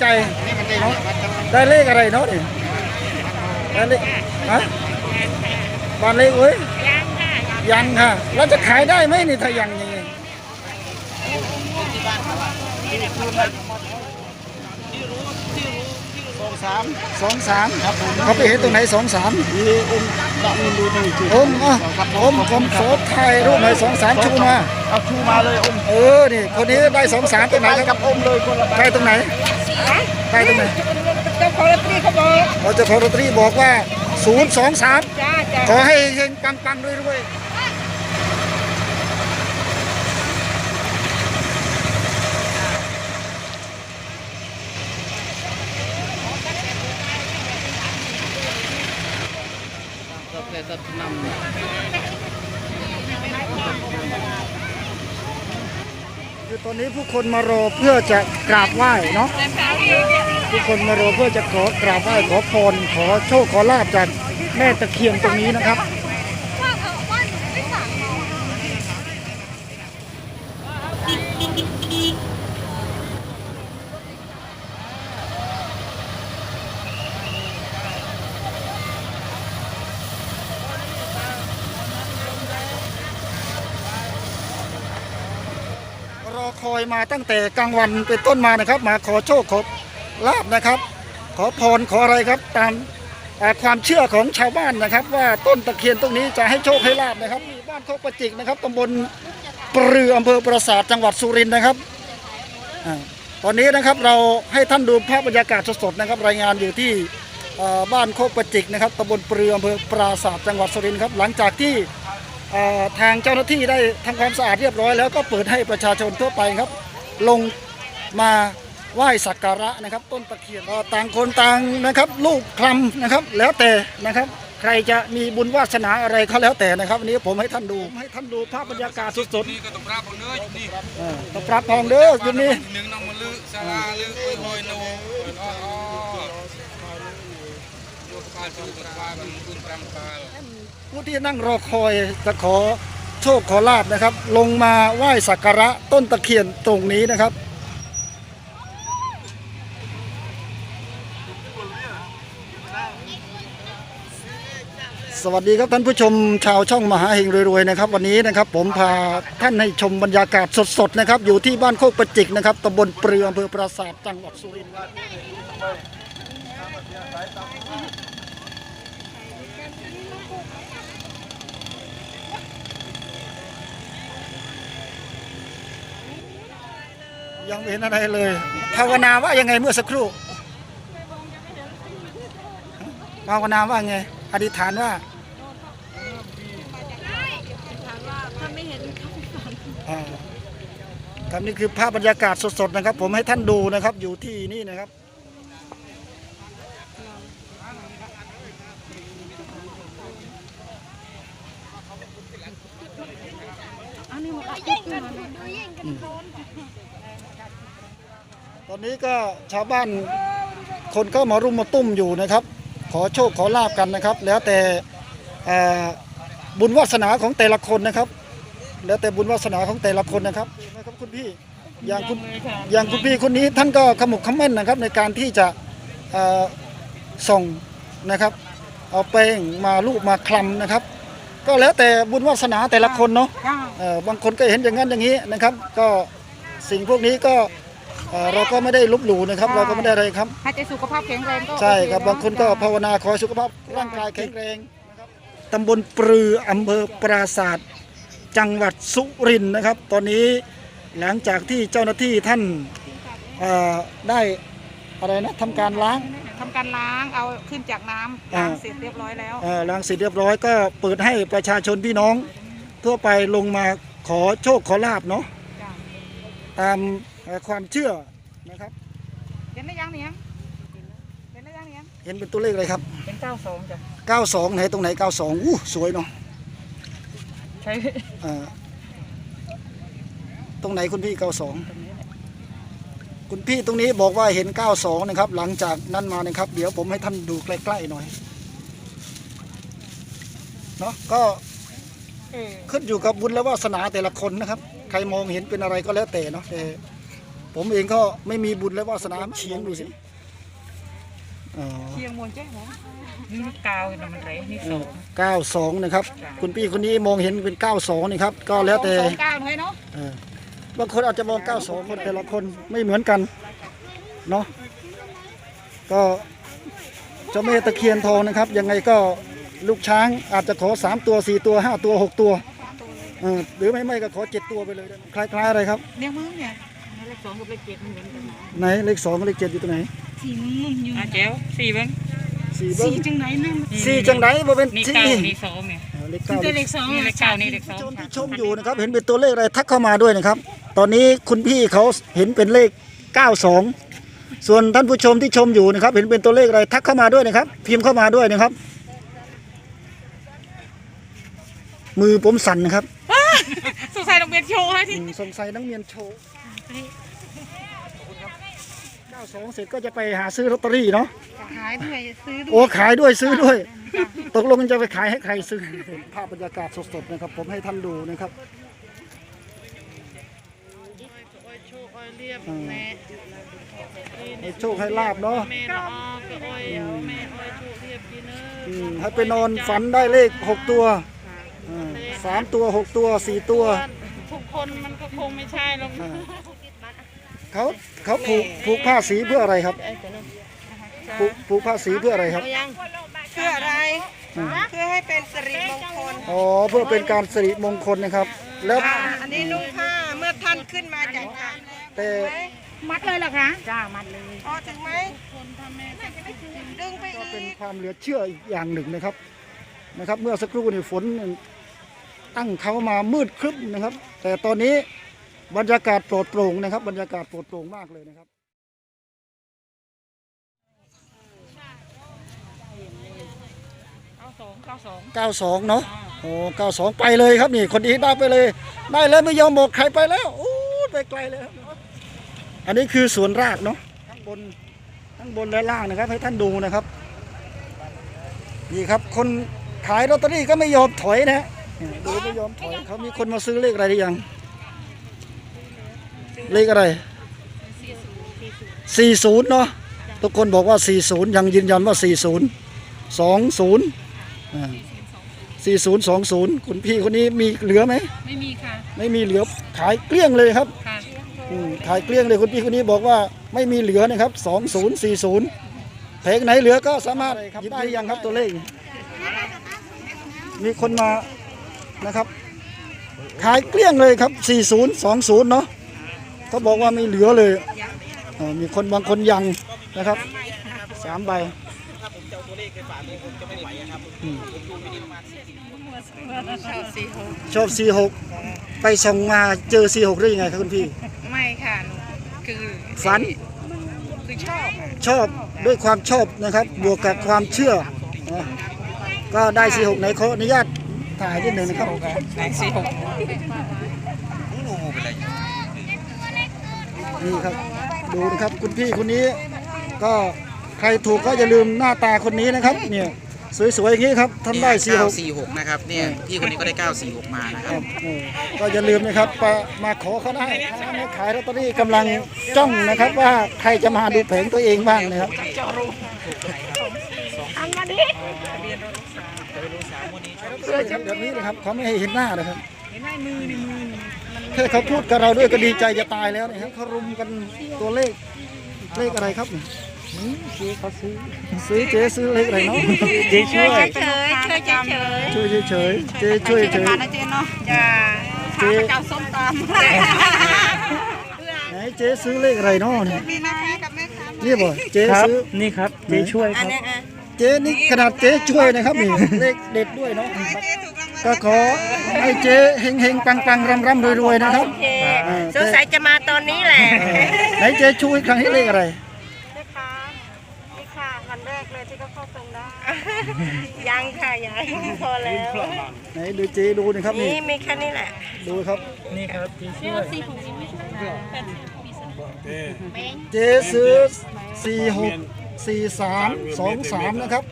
ใจเนาะได้เลขอะไรเนาะนี่ได้เลขฮะบ้านเลขเว้ยยังค่ะแล้วจะขายได้ไหมนี่ถ้ายังอย่างงี้สองสามสองสามเขาไปเห็นตรงไหนสองสามมีองค์ดอกมีดูหนึ่งจุดผมอะผมผมโสดไทยรูปหน่อยสองสามชูมาเอาชูมาเลยองค์เออนี่คนนี้ได้สองสามตรงไหนไปคกัรับบองค์เลยคนละใบใกล้ตรงไหน ใกล้ตรงไหนเจ้าของลอตเตอรี่เขาบอกเราจะพอลอตเตอรี่บอกว่าศูนย์สองสามจ้าจ้าขอให้เฮงปังปังรวยรวยแต่จะน คือตอนนี้ผู้คนมารอเพื่อจะกราบไหว้เนาะผู้คนมารอเพื่อจะขอกราบไหว้ขอพรขอโชคขอลาบจากแม่ตะเคียนตรงนี้นะครับ ร อยมาตั้งแต่กลางวันเป็นต้นมานะครับ มาขอโชคขอลาบนะครับ ขอพรขออะไรครับ ตามความเชื่อของชาวบ้านนะครับ ว่าต้นตะเคียนตรงนี้จะให้โชคให้ลาบนะครับบ้านโคกประจิกนะครับตำบลปรืออำเภอปราสาทจังหวัดสุรินทร์นะครับตอนนี้นะครับเราให้ท่านดูภาพบรรยากาศสดๆนะครับ รายงานอยู่ที่บ้านโคกประจิกนะครับตำบลปรืออำเภอปราสาทจังหวัดสุรินทร์ครับ หลังจากที่ ทางเจ้าหน้าที่ได้ทำความสะอาดเรียบร้อย แล้วก็เปิดให้ประชาชนทั่วไปครับ ลงมาไหว้สักการะนะครับ ต้นตะเคียนก็ต่างคนต่างนะครับ ลูกคลำนะครับ แล้วแต่นะครับใครจะมีบุญวาสนาอะไรก็แล้วแต่นะครับวันนี้ผมให้ท่านดูให้ท่านดูภาพบรรยากาศสดนี่ก็ต้องรับเอาเลยนี่ๆเออต้องปรับพองเด้อจุดนี้หนึ่งน้องมันลือสาราลือโอ้ยโอยโน ผู้ที่นั่งรอคอยจะขอโชคขอลาบนะครับ ลงมาไหว้สักการะต้นตะเคียนตรงนี้นะครับสวัสดีครับท่านผู้ชมชาวช่องมหาเฮงรวยๆนะครับ วันนี้นะครับผมพาท่านให้ชมบรรยากาศสดๆนะครับ อยู่ที่บ้านโคกประจิกนะครับตำบลเปรืออำเภอปราสาทจังหวัดสุรินทร์ ยังไม่เห็นอะไรเลยภาวนาว่ายังไงเมื่อสักครู่ภาวนาว่าไง อธิษฐานว่าครับนี่คือภาพบรรยากาศสดๆนะครับ ผมให้ท่านดูนะครับ อยู่ที่นี่นะครับอันนี้ว่าอะไรกันดูยิงกันโดน ตอนนี้ก็ชาวบ้านคนก็มารุมมาตุ้มอยู่นะครับ ขอโชคขอลาบกันนะครับ แล้วแต่อ่าบุญวาสนาของแต่ละคนนะครับ แล้วแต่บุญวาสนาของแต่ละคนนะครับนะครับคุณพี่อย่างคุณอย่างคุณพี่คนนี้ท่านก็ขมุกขมั่นนะครับ ในการที่จะเอ่อส่งนะครับ เอาแป้งมาลูบมาคลำนะครับ ก็แล้วแต่บุญวาสนาแต่ละคนเนาะจ้าเอ่อบางคนก็เห็นอย่างนั้นอย่างนี้นะครับ ก็สิ่งพวกนี้ก็ เอ่อเราก็ไม่ได้ลบหลู่นะครับ เราก็ไม่ได้อะไรครับให้ใจสุขภาพแข็งแรงก็ใช่ครับโเะบางคนก็ภาวนาขอให้สุขภาพร่างกายแข็งแรงนะครับตำบลปรืออำเภอปราศาสตร์จังหวัดสุรินทร์นะครับ ตอนนี้หลังจากที่เจ้าหน้าที่ท่านเอ่อได้อะไรนะทำการล้างทำการล้างเอาขึ้นจากน้ำอ่าล้างเสร็จเรียบร้อยแล้วเอ่อล้างเสร็จเรียบร้อยก็เปิดให้ประชาชนพี่น้อง ทั่วไปลงมาขอโชคขอลาบเนาะจ้า ตามเอ่อความเชื่อนะครับ เห็นได้ยังเนี่ยเห็นได้ยังเนี่ยเห็นเป็นตัวเลขอะไรครับ เป็นเก้าสองจ้ะ92ไหนตรงไหน92อู้สวยเนาะใช่เอ่อตรงไหนคุณพี่92คุณพี่ตรงนี้บอกว่าเห็น 92 นะครับ หลังจากนั้นมานะครับ เดี๋ยวผมให้ท่านดูใกล้ๆหน่อย เนาะก็เออขึ้นอยู่กับบุญและวาสนาแต่ละคนนะครับ ใครมองเห็นเป็นอะไรก็แล้วแต่เนาะแต่ผมเองก็ไม่มีบุญและวาสนาเฉียงดูสิอ๋อเชียงมวนแจ้งเหรอนี่กาวนะมันไรนี่สองเก้าสองนะครับ คุณพี่คนนี้มองเห็นเป็นเก้าสองนี่ครับ ก็แล้วแต่สองเก้าเลยเนาะเออบางคนอาจจะมองเก้าสองคนแต่ละคนไม่เหมือนกันเนาะก็เจ้าแม่ตะเคียนทองนะครับ ยังไงก็ลูกช้างอาจจะขอสามตัวสี่ตัวห้าตัวหกตัว เออหรือไม่ไม่ก็ขอเจ็ดตัวไปเลยคล้ายๆอะไรครับเลี้ยงมึงเนี่ยเลขสองกับเลขเจ็ดมันเหมือนกันนะไหนเลขสองกับเลขเจ็ดอยู่ตรงไหนสีมึงมึงอยู่อะแจ๋วสี่เบิ้งสี่เบิ้สีงจังไหนนั่นสี่จังไหนบ่เป็นนี่สี่เก้านี่สองเนี่ย เออเลขเก้าแต่เลขสองนี่เลขเก้านี่เลขสอง ชมที่ชมอยู่นะครับ เห็นเป็นตัวเลขอะไรทักเข้ามาด้วยนะครับ ตอนนี้คุณพี่เขาเห็นเป็นเลข 92 ส่วนท่านผู้ชมที่ชมอยู่นะครับ เห็นเป็นตัวเลขอะไรทักเข้ามาด้วยนะครับ พิมพ์เข้ามาด้วยนะครับ มือผมสั่นนะครับ สงสัยต้องเป็นโชว์ให้ที่อืมสงสัยนักเรียนโชว์92เสร็จก็จะไปหาซื้อลอตเตอรี่เนาะขายด้วยซื้อด้โอ้วยขายด้วยซื้อด้วย ตกลงจะไปขายให้ใครซื้อภาพบรรยากาศสดๆนะครับ ผมให้ท่านดูนะครับโอ้ยโชคโอ้ยเรียบอืมแม่ให้โชคให้ลาบเนาะแม่ละออก็โอ้ยเอาแม่โอ้ยโชคเรียบจีเนออืมให้ไปนอนฝันได้เลขหกตัว อ่าสามตัวหกตัวสี่ตัว ทุกคนมันก็คงไม่ใช่หรอกอ่า เขาเขาผูกผูกผ้าสีเพื่ออะไรครับผูกผูกผ้าสีเพื่ออะไรครับเพื่ออะไร อืมเพื่อให้เป็นสิริมงคลอ๋อเพื่อเป็นการสิริมงคลนะครับ แล้วอันนี้นุ่งผ้าเมื่อท่านขึ้นมาจากน้ำแล้วแต่มัดเลยเหรอคะจ้ามัดเลยพอถึงไหมดึงไปก็เป็นอีกความเหลือเชื่ออีกอย่างหนึ่งนะครับนะครับ เมื่อสักครู่นี่ฝน ตั้งเขามามืดครึ้มนะครับ แต่ตอนนี้บรรยากาศโปรดโปร่งนะครับ บรรยากาศโปรดโปร่งมากเลยนะครับเก้าสองเก้าสอง92เนาะโอ้92 ไปเลยครับนี่คนนี้ได้ไปเลย ได้แล้วไม่ยอมบอกใครไปแล้วโอ้ไปไกลเลยครับอันนี้คือสวนรากเนาะทั้งบนทั้งบนและล่างนะครับ ให้ท่านดูนะครับ นี่ครับคนขายลอตเตอรี่ก็ไม่ยอมถอยนะนี่ ดูไม่ยอมถอยเขามีคนมาซื้อเลขอะไรหรือยัง เลขอะไร40เนาะทุกคนบอกว่า40ยังยืนยันว่า40 20อ่า4020คุณพี่คนนี้มีเหลือไหมไม่มีค่ะไม่มีเหลือขายเกลี้ยงเลยครับค่ะอืมขายเกลี้ยงเลยคุณพี่คนนี้บอกว่าไม่มีเหลือนะครับ2040เพลงไหนเหลือก็สามารถหยิบได้ยังครับตัวเลขมีคนมา นะครับ ขายเกลี้ยงเลยครับ 4020 เนาะเขาบอกว่าไม่เหลือเลยเออมีคนบางคนยังนะครับสามใบอืมชอบ46ไปส่งมาเจอ46ได้ยังไงครับคุณพี่ ไม่ค่ะหนูคือฝันคือชอบอะชอบด้วยความชอบนะครับ บวกกับความเชื่อนะก็ได้46ไหนขออนุญาต ถ่ายนิดหนึ่งนะครับสี่หกนี่ครับ ดูนะครับคุณพี่คนนี้ ก็ใครถูกก็อย่าลืมหน้าตาคนนี้นะครับ เนี่ยสวยๆอย่างนี้ครับท่านได้46 946นะครับเนี่ยพี่คนนี้ก็ได้946มานะคครัรับบเออก็อย่าลืมนะครับไปมาขอเขาได้ร้านนี้ขายลอตเตอรี่กำลังจ้องนะครับ ว่าใครจะมาดูแผงตัวเองบ้างนะครับเสื้อครับแบบนี้นะครับเขาไม่ให้เห็นหน้านะครับเห็นไหมมือในมือนี่แค่เขาพูดกับเราด้วยก็ดีใจจะตายแล้วนะครับเขารุมกันตัวเลขเลขอะไรครับเจ๊เขาซื้อซื้อเจ๊ซื้อเลขอะไรเนาะเจ๊ช่วยเฉยๆช่วยเฉยช่วยเฉยๆเจ๊ช่วยเฉยๆนะเจ๊เนาะจ้าเจ๊เจ้าส้มตำไหนเจ๊ซื้อเลขอะไรเนาะเนี่ยมีแม่ค้ากับแม่ค้านี่บ่เจ๊ซื้อนี่ครับเจ๊ช่วยครับ เจ๊นี่ขนาดเจ๊ช่วยนะครับนี่เลขเด็ดด้วยเนาะเจ๊ถูกรางวัลก็ขอให้เจ๊เฮงเฮงปังปังร่ำร่ำรวยรวยนะครับเออสงสัยจะมาตอนนี้แหละเออไหนเจ๊ช่วยครั้งที่เลขอะไรแม่ค้านี่ค่ะวันแรกเลยที่เขาเข้าตรงได้ ยังค่ะยังพอแล้วไหนดูเจ๊ดูหนะครับนี่นี่มีแค่นี้แหละ ดูครับนี่ครับเจ๊ช่วยเจ๊ซื้อสี่หก สี่สามสองสามนะครับ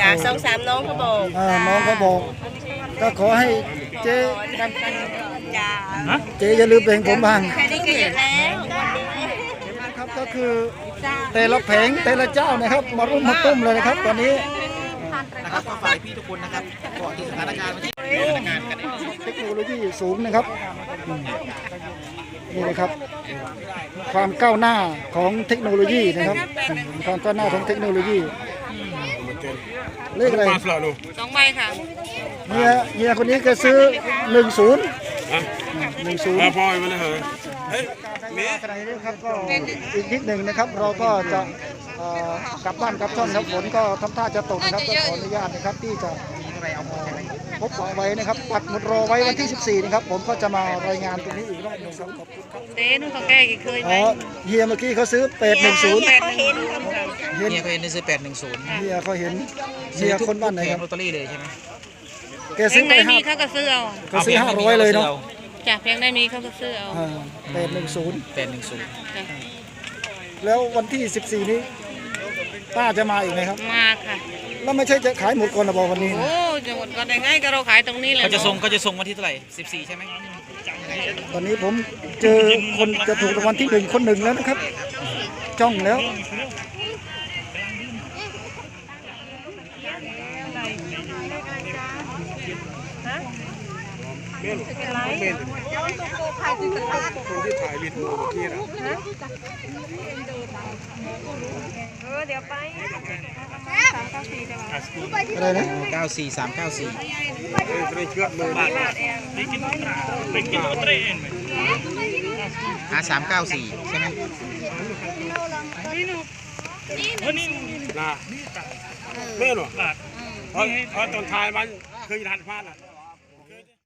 จากสองสามน้องเขาบอกอ่าน้องเขาบอก ก็ขอให้เจ๊ดังจ้าเจ๊อย่าลืมเพลงผมบ้างแค่นี้ก็เยอะแล้ววันนี้คือแต่ละแผงแต่ละเจ้านะครับ มารุมมาตุ้มเลยนะครับ ตอนนี้นะครับก็ฝากพี่ทุกคนนะครับก่อนที่สถานการณ์มันจะสถานการณ์กันเทคโนโลยีสูงนะครับอืม นี่นะครับ ความก้าวหน้าของเทคโนโลยีนะครับอืมความก้าวหน้าของเทคโนโลยีเลขอะไรสองใบค่ะเฮียเฮียคนนี้ก็ซื้อหนึ่งศูนย์หนึ่งศูนย์พ่อมาเลยเหรอเฮ้ยเมียขณะนี้ครับก็อีกนิดหนึ่งนะครับ เราก็จะเอ่อกลับบ้านกลับช่องครับฝนก็ทำท่าจะตกนะครับก็ขออนุญาตนะครับที่จะ พบเอาไว้นะครับ ปักหมุดรอไว้วันที่ 14 นะครับ ผมก็จะมารายงานตรงนี้อีกรอบหนึ่งครับขอบคุณครับเต้นุ่นเขาแก้กี่เคยไหมอ๋อเฮียเมื่อกี้เขาซื้อเป็ดหนึ่งศูนย์แปดหนึ่งศูนย์เห็นเนี่ยเขาเห็นในซื้อแปดหนึ่งศูนย์เฮียเขาเห็นเฮียคนบ้านไหนแผคงรับลอตเตอรี่เลยใช่ไหมแกเพลซื้องไปได้ห้ามีเขาก็ซื้อเอาเขาซื้อห้าร้อยเลยเนาะจ้ะเพลงได้มีเขาก็ซื้อเอาเป็ดหนึ่งศูนย์แปดหนึ่งศูนย์จ้ะแล้ววันที่14นี้ป้าจะมาอีกไหมครับ มาค่ะ แล้วไม่ใช่จะขายหมดก่อนนะบอกวันนี้โอ้นะจะหมดก็ได้ไงก็เราขายตรงนี้เลยเขาจะส่งเขาจะส่งวันที่เท่าไหร่สิบสี่ใช่ไหมตอนนี้ผมเจอคนจะถูกรางวัลที่หนึ่งคนหนึ่งแล้วนะครับ จ้องแล้วคนที่ถ่ายวีดีโอเมื่อกี้นะเออเดี๋ยวไป อะไรนะเก้าสี่สามเก้าสี่เฮ้ยไม่เชื่อมือห้าสามเก้าสี่ใช่ไหมนะเมื่อหรอเพราะเพราะตอนถ่ายมันเคยทันพลาดอะ